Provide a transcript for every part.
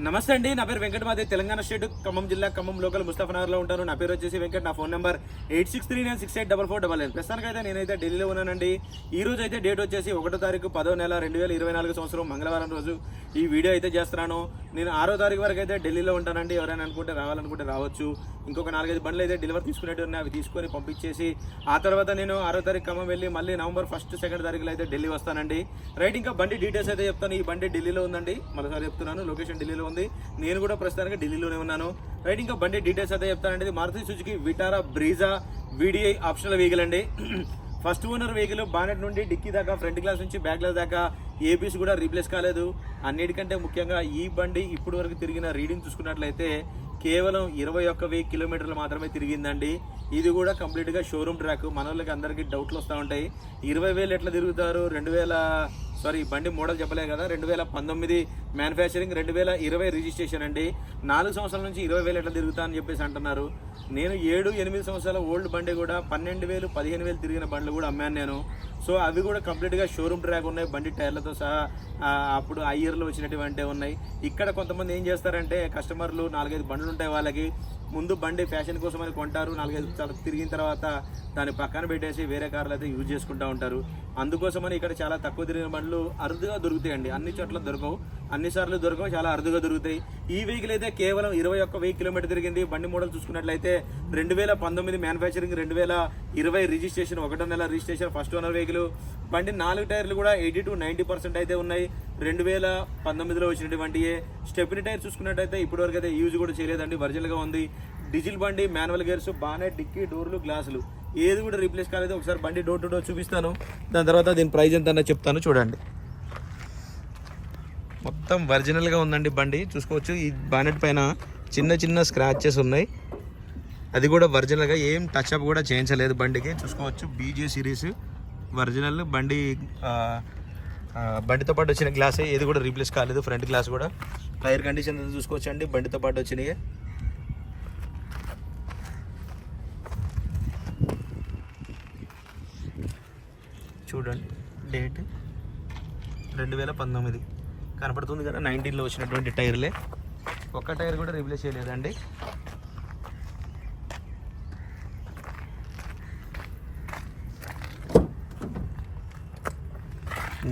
నమస్తే అండి. నా పేరు వెంకటమాది తెలంగాణ స్టేట్ ఖమ్మం జిల్లా ఖమ్మం లోకల్ ముస్తాఫనగర్లో ఉంటాను. నా పేరు వచ్చేసి వెంకట్. నా phone number eight six three nine six eight double four double eight. ప్రస్తుతానికైతే అయితే నేనైతే ఢిల్లీలో ఉన్నానండి. ఈ రోజు అయితే డేట్ వచ్చేసి ఒకటో తారీఖు పదో నెల రెండు వేల ఇరవై నాలుగు సంవత్సరం మంగళవారం రోజు ఈ వీడియో అయితే చేస్తున్నాను. నేను ఆరో తారీఖు వరకు అయితే ఢిల్లీలో ఉంటానండి. ఎవరైనా అనుకుంటే రావాలనుకుంటే రావచ్చు. ఇంకొక నాలుగైదు బండ్లు అయితే డెలివరీ తీసుకునేట్టు ఉన్నాయి. అవి తీసుకొని పంపించేసి ఆ తర్వాత నేను ఆరో తారీఖు ఖమ్మం వెళ్ళి మళ్ళీ నవంబర్ ఫస్ట్ సెకండ్ తారీఖులో అయితే ఢిల్లీ వస్తానండి. రైట్ ఇంకా బండి డీటెయిల్స్ అయితే చెప్తాను. ఈ బండి ఢిల్లీలో ఉందండి. మరోసారి చెప్తున్నాను. లొకేషన్ ఢిల్లీలో ఉంది నేను కూడా ప్రస్తుతానికి ఢిల్లీలోనే ఉన్నాను. రైట్ ఇంకా బండి డీటెయిల్స్ అయితే చెప్తానండి ఇది Maruti Suzuki Vitara Brezza VDI optional vehicle అండి. ఫస్ట్ ఓనర్ వెహికల్ బానెట్ నుండి డిక్కీ దాకా ఫ్రంట్ గ్లాస్ నుంచి బ్యాక్ గ్లాస్ దాకా ఏబీస్ కూడా రీప్లేస్ కాలేదు. అన్నిటికంటే ముఖ్యంగా ఈ బండి ఇప్పటి వరకు తిరిగిన రీడింగ్ చూసుకున్నట్లయితే కేవలం ఇరవై ఒక్క వెయ్యి కిలోమీటర్లు మాత్రమే తిరిగిందండి. ఇది కూడా కంప్లీట్గా షోరూమ్ ట్రాక్ మన వాళ్ళకి అందరికీ డౌట్లు వస్తూ ఉంటాయి. ఇరవై వేలు ఎట్లా తిరుగుతారు? రెండు వేల సారీ బండి మోడల్ చెప్పలే కదా రెండు వేల పంతొమ్మిది మ్యానుఫ్యాక్చరింగ్ రెండు వేల ఇరవై రిజిస్ట్రేషన్ అండి. నాలుగు సంవత్సరాల నుంచి ఇరవై వేలు ఎట్లా తిరుగుతా అని చెప్పేసి అంటున్నారు. నేను ఏడు ఎనిమిది సంవత్సరాల ఓల్డ్ బండి కూడా పన్నెండు వేలు పదిహేను వేలు తిరిగిన బండ్లు కూడా అమ్మాను నేను. సో అవి కూడా కంప్లీట్గా షోరూమ్ ట్రాక్ ఉన్నాయి బండి టైర్లతో సహా అప్పుడు ఆ ఇయర్లో వచ్చినటువంటి ఉన్నాయి. ఇక్కడ కొంతమంది ఏం చేస్తారంటే కస్టమర్లు నాలుగైదు బండ్లు ఉంటాయి వాళ్ళకి. ముందు బండి ఫ్యాషన్ కోసం అని కొంటారు నాలుగైదు సార్లు తిరిగిన తర్వాత దాన్ని పక్కన పెట్టేసి వేరే కార్లు అయితే యూజ్ చేసుకుంటూ ఉంటారు. అందుకోసమని ఇక్కడ చాలా తక్కువ తిరిగిన బండ్లు అరుదుగా దొరుకుతాయండి. అన్ని చోట్ల దొరకవు. అన్ని సార్లు దొరకవు చాలా అరుదుగా దొరుకుతాయి. ఈ వెహికల్ అయితే కేవలం ఇరవై ఒక్క వెయ్యి కిలోమీటర్ తిరిగింది. బండి మోడల్ చూసుకున్నట్లయితే రెండు వేల పంతొమ్మిది మ్యానుఫ్యాక్చరింగ్ రెండు వేల ఇరవై రిజిస్ట్రేషన్ ఒకటో నెల రిజిస్ట్రేషన్ ఫస్ట్ ఓనర్ వెహికల్ బండి నాలుగు టైర్లు కూడా ఎయిటీ టు నైంటీ పర్సెంట్ అయితే ఉన్నాయి. రెండు వేల పంతొమ్మిదిలో వచ్చినటువంటి స్టెప్ని టైర్ చూసుకున్నట్టయితే ఇప్పటివరకు అయితే యూజ్ కూడా చేయలేదండి. ఒరిజినల్గా ఉంది. డీజిల్ బండి మాన్యువల్ గేర్స్ బాగానే డిక్కీ డోర్లు గ్లాసులు. ఏది కూడా రీప్లేస్ కాలేదు. ఒకసారి బండి డోర్ టు డోర్ చూపిస్తాను. దాని తర్వాత దీని ప్రైజ్ ఎంత అన్నది చెప్తాను. చూడండి. మొత్తం ఒరిజినల్గా ఉందండి బండి. చూసుకోవచ్చు. ఈ బానెట్ పైన చిన్న చిన్న స్క్రాచెస్ ఉన్నాయి. అది కూడా ఒరిజినల్గా. ఏం టచ్ అప్ కూడా చేయించలేదు బండికి. చూసుకోవచ్చు. బీజే సిరీస్. ఒరిజినల్ బండి బండితో పాటు వచ్చిన గ్లాస్. ఏది కూడా రీప్లేస్ కాలేదు ఫ్రంట్ గ్లాస్ కూడా. టైర్ కండిషన్ చూసుకోవచ్చండి బండితో పాటు వచ్చినాయి. చూడండి డేట్ రెండు వేల పంతొమ్మిది. కనపడుతుంది కదా నైన్టీన్లో వచ్చినటువంటి టైర్లే. ఒక్క టైర్ కూడా రీప్లేస్ చేయలేదండి.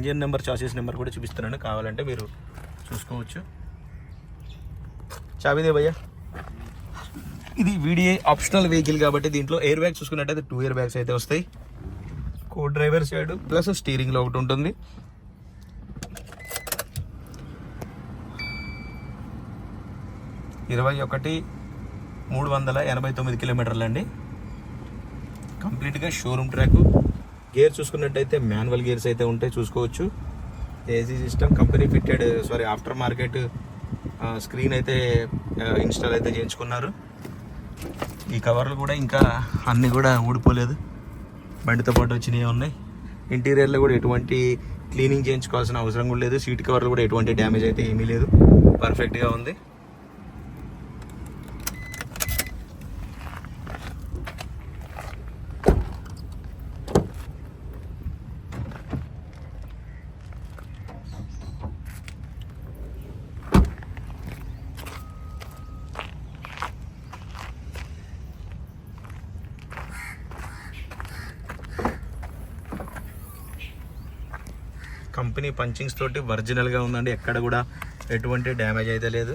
ఇంజిన్ నెంబర్ చాసెస్ నెంబర్ కూడా చూపిస్తున్నాను. కావాలంటే మీరు చూసుకోవచ్చు. చాబీదే భయ్యా. ఇది వీడియో ఆప్షనల్ వెహికల్ కాబట్టి దీంట్లో ఎయిర్ బ్యాగ్స్ చూసుకున్నట్టయితే టూ ఇయర్ బ్యాగ్స్ అయితే వస్తాయి. కో డ్రైవర్ సైడ్ ప్లస్ స్టీరింగ్లో ఒకటి ఉంటుంది. ఇరవై ఒకటి మూడు వందల ఎనభై తొమ్మిది కిలోమీటర్లు అండి. కంప్లీట్గా షోరూమ్ ట్రాక్ గేర్ చూసుకున్నట్టయితే మాన్యువల్ గేర్స్ అయితే ఉంటాయి చూసుకోవచ్చు. AC system company fitted sorry after market screen అయితే ఇన్స్టాల్ అయితే చేయించుకున్నారు. ఈ కవర్లు కూడా ఇంకా అన్నీ కూడా ఊడిపోలేదు. బండితో పాటు వచ్చినవి ఉన్నాయి. ఇంటీరియర్లో కూడా ఎటువంటి క్లీనింగ్ చేయించుకోవాల్సిన అవసరం కూడా లేదు. సీట్ కవర్లు కూడా ఎటువంటి డ్యామేజ్ అయితే ఏమీ లేదు. పర్ఫెక్ట్గా ఉంది. కంపెనీ పంచింగ్స్ తోటి ఒరిజినల్గా ఉందండి. ఎక్కడ కూడా ఎటువంటి డ్యామేజ్ అయితే లేదు.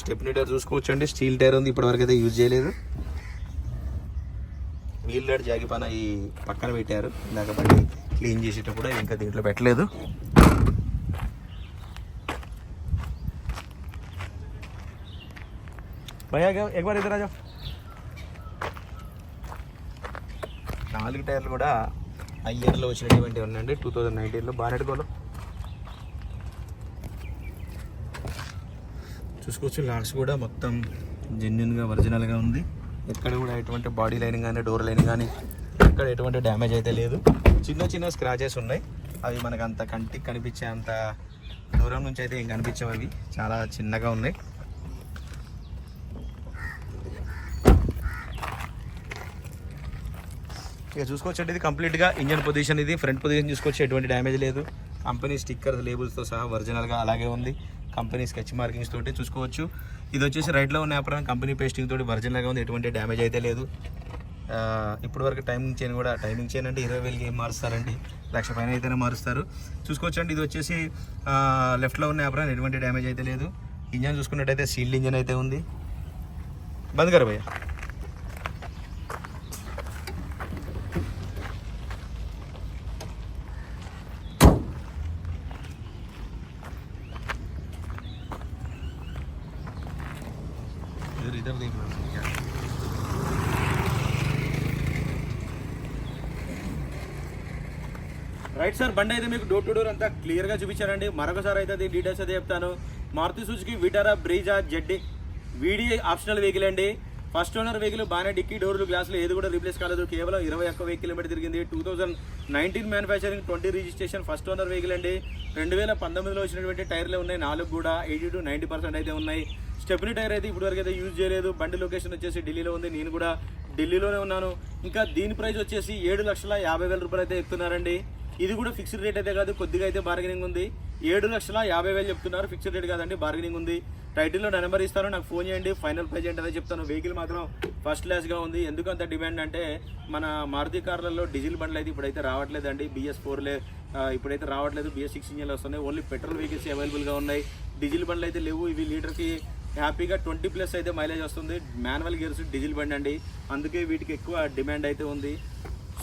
స్టెప్నీ టైర్ చూసుకోవచ్చండి. స్టీల్ టైర్ ఉంది ఇప్పటివరకు అయితే యూజ్ చేయలేదు. వీల్ లైట్ జాగిపాన ఈ పక్కన పెట్టారు. ఇందాక బండి క్లీన్ చేసేటప్పుడు ఇంకా దీంట్లో పెట్టలేదు. భయ్యా ఎగబార్ ఇద్దరు రాజా నాలుగు టైర్లు కూడా ఆ ఇయర్లో వచ్చినటువంటి ఉన్నాయండి. టూ థౌజండ్ నైన్టీన్లో బానెట్ గోలో. చూసుకోవచ్చు లాక్స్ కూడా మొత్తం జెన్యున్గా ఒరిజినల్గా ఉంది. ఎక్కడ కూడా ఎటువంటి బాడీ లైన్ కానీ డోర్ లైన్ కానీ ఎక్కడ ఎటువంటి డ్యామేజ్ అయితే లేదు. చిన్న చిన్న స్క్రాచెస్ ఉన్నాయి. అవి మనకు అంత కంటికి కనిపించే అంత దూరం నుంచి అయితే ఏం కనిపించవు అవి. చాలా చిన్నగా ఉన్నాయి. ఇక చూసుకోవచ్చు ఇది కంప్లీట్గా ఇంజన్ పొజిషన్ ఇది. ఫ్రంట్ పొజిషన్ చూసుకోవచ్చు ఎటువంటి డ్యామేజ్ లేదు. కంపెనీ స్టిక్కర్ లేబుల్స్తో సహా ఒరిజినల్గా అలాగే ఉంది. కంపెనీ స్కెచ్ మార్కింగ్స్ తోటి చూసుకోవచ్చు. ఇది వచ్చేసి రైట్లో ఉన్న యాప్రాన్ కంపెనీ పేస్టింగ్ తోటి ఒరిజినల్గా ఉంది ఎటువంటి డ్యామేజ్ అయితే లేదు. ఇప్పుడు వరకు టైమింగ్ చైన్ కూడా టైమింగ్ చైన్ అంటే ఇరవై వేలకి ఏం మారుస్తారండి. లక్ష పైన అయితేనే మారుస్తారు. చూసుకోవచ్చండి ఇది వచ్చేసి లెఫ్ట్లో ఉన్న యాప్రాన్ ఎటువంటి డ్యామేజ్ అయితే లేదు. ఇంజన్ చూసుకున్నట్టయితే సీల్డ్ ఇంజన్ అయితే ఉంది. బంద్ కర భయ్యా. इधर इधर देख लो क्या రైట్ సార్ బండి అయితే మీకు డోర్ టు డోర్ అంతా క్లియర్ గా చూపించారండి మరొకసారి అయితే దీని డీటెయిల్స్ అయితే చెప్తాను Maruti Suzuki Vitara Brezza Z VDi optional vehicle అండి ఫస్ట్ ఓనర్ వెహికల్ బాగానే డిక్కీ డోర్లు గ్లాసులు ఏది కూడా రీప్లేస్ కాలేదు. కేవలం ఇరవై ఒక్క వెయ్యి కిలోమీటర్ తిరిగింది. Two thousand nineteen manufacturing twenty registration first owner vehicle అండి. రెండు వేల పంతొమ్మిదిలో వచ్చినటువంటి టైర్లే ఉన్నాయి. నాలుగు కూడా ఎయిటీ టు నైంటీ పర్సెంట్ అయితే ఉన్నాయి. స్టెప్ని టైర్ అయితే ఇప్పటివరకు అయితే యూజ్ చేయలేదు. బండి లొకేషన్ వచ్చేసి ఢిల్లీలో ఉంది. నేను కూడా ఢిల్లీలోనే ఉన్నాను. ఇంకా దీని ప్రైస్ వచ్చేసి ఏడు లక్షల యాభై వేల రూపాయలు అయితే ఎక్కుతున్నారండి ఇది కూడా ఫిక్స్డ్ రేట్ అయితే కాదు. కొద్దిగా అయితే బార్గెనింగ్ ఉంది. ఏడు లక్షల యాభై వేలు చెప్తున్నారు. ఫిక్స్డ్ రేట్ కాదండి. బార్గెనింగ్ ఉంది. టైటిల్లో నా నెంబర్ ఇస్తాను నాకు ఫోన్ చేయండి ఫైనల్ ప్రైజ్ ఏంటో చెప్తాను. వెహికల్ మాత్రం ఫస్ట్ క్లాస్గా ఉంది. ఎందుకు అంత డిమాండ్ అంటే మన మారుతి కార్లలో డీజిల్ బండ్లు అయితే ఇప్పుడైతే రావట్లేదండి. బిఎస్ ఫోర్లే ఇప్పుడైతే రావట్లేదు. బిఎస్ సిక్స్ ఇంజన్లు వస్తున్నాయి. ఓన్లీ పెట్రోల్ వెహికల్స్ అవైలబుల్గా ఉన్నాయి. డీజిల్ బండ్లు అయితే లేవు. ఇవి లీటర్కి హ్యాపీగా ట్వంటీ ప్లస్ అయితే మైలేజ్ వస్తుంది. మాన్యువల్ గేర్స్ డీజిల్ బండి అండి. అందుకే వీటికి ఎక్కువ డిమాండ్ అయితే ఉంది.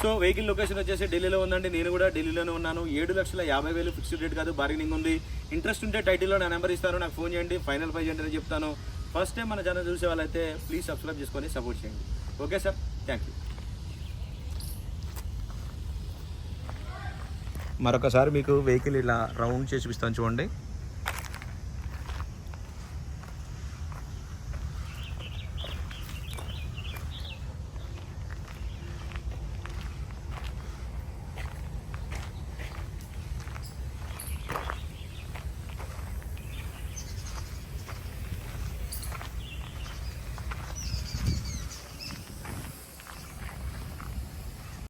సో వెహికల్ లొకేషన్ వచ్చేసి ఢిల్లీలో ఉందండి. నేను కూడా ఢిల్లీలోనే ఉన్నాను. ఏడు లక్షల యాభై వేలు ఫిక్స్డ్ రేట్ కాదు బార్గెనింగ్ ఉంది. ఇంట్రెస్ట్ ఉంటే టైటిల్లో నా నెంబర్ ఇస్తాను నాకు ఫోన్ చేయండి. ఫైనల్ ప్రైజ్ ఏంటని చెప్తాను. ఫస్ట్ టైం మన ఛానల్ చూసే వాళ్ళైతే ప్లీజ్ సబ్స్క్రైబ్ చేసుకొని సపోర్ట్ చేయండి. ఓకే సార్ థ్యాంక్ యూ మరొకసారి మీకు వెహికల్ ఇలా రౌండ్ చేసి చూపిస్తాను చూడండి.